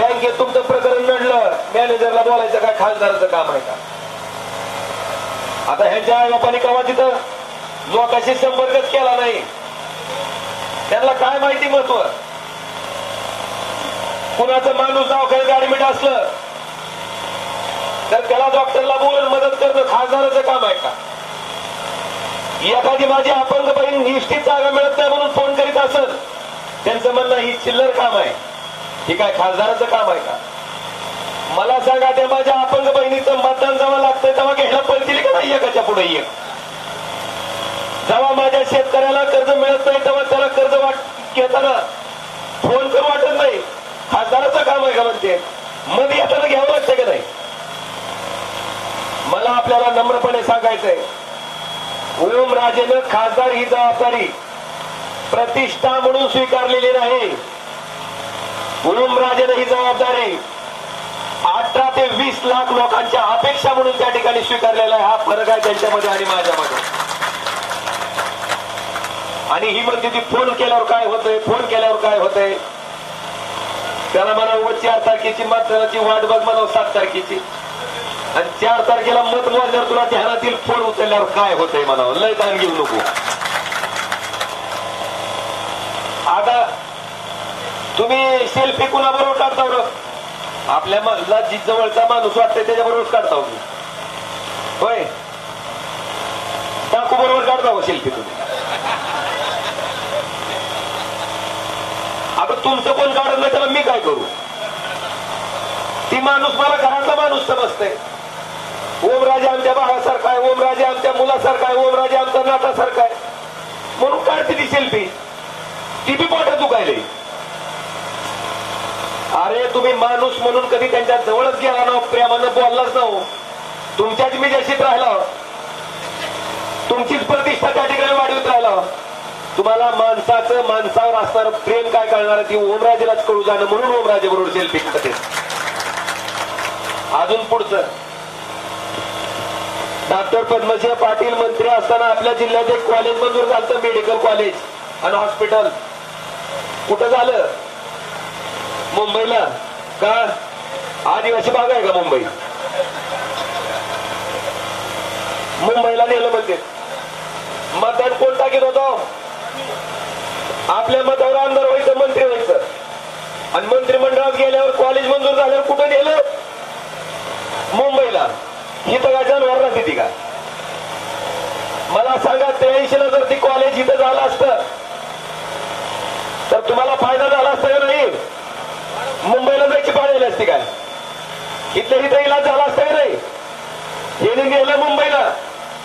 बँकेत तुमचं प्रकरण लढलं मॅनेजरला बोलायचं काय? खासदाराचं काम आहे का? आता ह्यांच्या आई बापाने कवा तिथं लोकांशी संपर्कच केला नाही? त्यांना काय माहिती महत्त्व? कुणाचं माणूस दवाखान्यात ऍडमिट असलं तर त्याला डॉक्टरला बोलून मदत करणं खासदाराचं काम आहे का? एखादी माझी अपंग बहीण निश्चित जागा मिळत नाही म्हणून फोन करीत असत त्यांचं म्हणणं ही चिल्लर काम आहे. ही काय खासदाराचं काम आहे का? मला सांगा त्या माझ्या अपंग बहिणीचं मतदान जेव्हा लागतंय तेव्हा घ्यायला पडतील का नाही एकाच्या पुढे एक? जेव्हा माझ्या शेतकऱ्याला कर्ज मिळत नाही तेव्हा त्याला कर्ज वाट घेताना फोन करू वाटत नाही. खासदाराचं काम आहे का म्हणते? मध्ये येताना घ्यावं लागतं का नाही? मला आपल्याला नम्रपणे सांगायचंय ओम राजेनं खासदार ही जबाबदारी प्रतिष्ठा म्हणून स्वीकारलेली नाही. म्हणून राजेनं ही जबाबदारी अठरा ते वीस लाख लोकांच्या अपेक्षा म्हणून त्या ठिकाणी स्वीकारलेला आहे. हा फरक आहे त्यांच्यामध्ये आणि माझ्यामध्ये. आणि ही म्हणते ती फोन केल्यावर काय होतंय? फोन केल्यावर काय होतंय? त्याला म्हणावं चार तारखेची मतदानाची वाट बघ म्हणावं सात तारखेची. आणि चार तारखेला मत मोजल्यावर तुला ध्यानातील फोन उचलल्यावर काय होतंय म्हणावं? लय ताण घेऊ नको. आता तुम्ही सेल्फी कुणाबरोबर काढता बरं? आपल्या मधला जी जवळचा माणूस वाटतंय त्याच्याबरोबर काढता हो तुम्ही. होय? टाकू बरोबर काढता हो सेल्फी तुम्ही. आता तुमचं कोण काढत नाही त्याला मी काय करू? ती माणूस मला घरातला माणूस समजते ओमराजे आमच्या भावासारखा आहे ओमराजे आमच्या मुलासारखा आहे ओमराजे आमच्या नातासारखा आहे. म्हणून काढते ती सेल्फी ती बी पोटात नाही अरे तुम्ही माणूस म्हणून कधी त्यांच्या जवळच गेला ना प्रेमानं बोललाच ना तुमच्याच मी जशीत राहिला. तुमचीच प्रतिष्ठा त्या ठिकाणी वाढवित राहिला. तुम्हाला माणसाचं माणसावर असणारं प्रेम काय कळणार ती ओमराजेलाच कळू जाणं म्हणून ओमराजे बरोबर सेल्फी करते अजून पुढचं. डॉक्टर पद्मसिंह पाटील मंत्री असताना आपल्या जिल्ह्यात एक कॉलेज मंजूर झालं मेडिकल कॉलेज आणि हॉस्पिटल कुठं झालं? मुंबईला? का? आदिवासी भाग आहे का मुंबई? मुंबईला नेलं म्हणते. मतदान कोण टाकीत होतो? आपल्या मतावर आमदार व्हायचं मंत्री व्हायचं. आणि मंत्रिमंडळात गेल्यावर कॉलेज मंजूर झाल्यावर कुठं नेलं? मुंबईला. इथं काय जनावर राहते ती का? मला सांगा त्र्याऐंशी ला जर ती कॉलेज इथं झालं असतं तर तुम्हाला फायदा झाला असता का नाही मुंबईला जायची पाळलेली असती काय इथल्या इथं इलाज झाला असता का नाही? याने नेलं मुंबईला.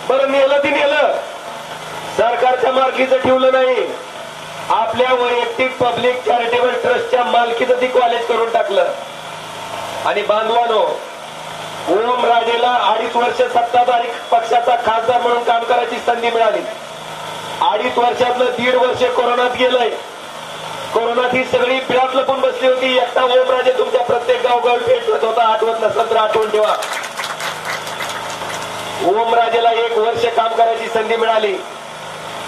बरं नेलं ती नेलं. सरकारच्या मालकीचं ठेवलं नाही. आपल्या वैयक्तिक पब्लिक चॅरिटेबल ट्रस्टच्या मालकीचं ती कॉलेज करून टाकलं. आणि बांधवानो ओम राजेला अडीच वर्ष सत्ताधारी पक्षाचा खासदार म्हणून काम करायची संधी मिळाली. अडीच वर्षातलं दीड वर्ष कोरोनात गेलंय. कोरोनात ही सगळी पिळात लपून बसली होती. एकटा ओमराजे तुमच्या प्रत्येक होता आठवत आठवून ठेवा. ओमराजेला एक वर्ष काम करायची संधी मिळाली.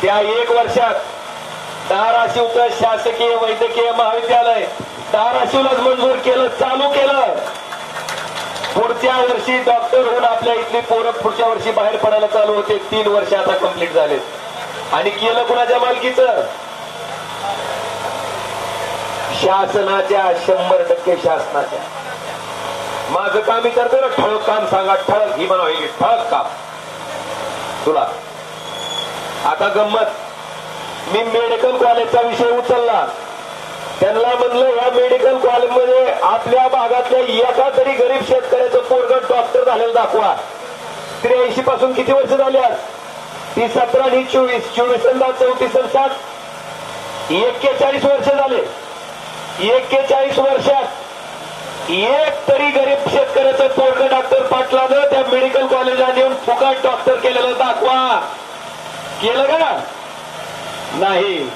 त्या एक वर्षात धाराशिवचं शासकीय वैद्यकीय महाविद्यालय धाराशिवलाच मंजूर केलं चालू केलं. पुढच्या वर्षी डॉक्टर होऊन आपल्या इथली पोरं पुढच्या वर्षी बाहेर पडायला चालू होते. तीन वर्ष आता कंप्लीट झाले आणि केलं कुणाच्या मालकीच? शासनाच्या शंभर टक्के शासनाच्या. माझं काम मी ना. ठळक काम सांगा. ठळक. ही म्हणावं ठळक काम. तुला. आता गंमत. मी मेडिकल कॉलेजचा विषय उचलला. त्यांना म्हणलं या मेडिकल कॉलेजमध्ये आपल्या भागातल्या एका तरी गरीब शेतकऱ्याचं पोरग डॉक्टर झालेलं दाखवा. त्र्याऐंशी पासून किती वर्ष झाली आज? ती सतरा आणि चोवीस. चोवीस आणि चौतीस सात. एक्केचाळीस वर्ष झाले. एक्केचाळीस वर्षात एक तरी गरीब शेतकऱ्याचं पोरग डॉक्टर पाटलानं त्या मेडिकल कॉलेजला येऊन फुकट डॉक्टर केलेलं दाखवा. केलं का? नाही.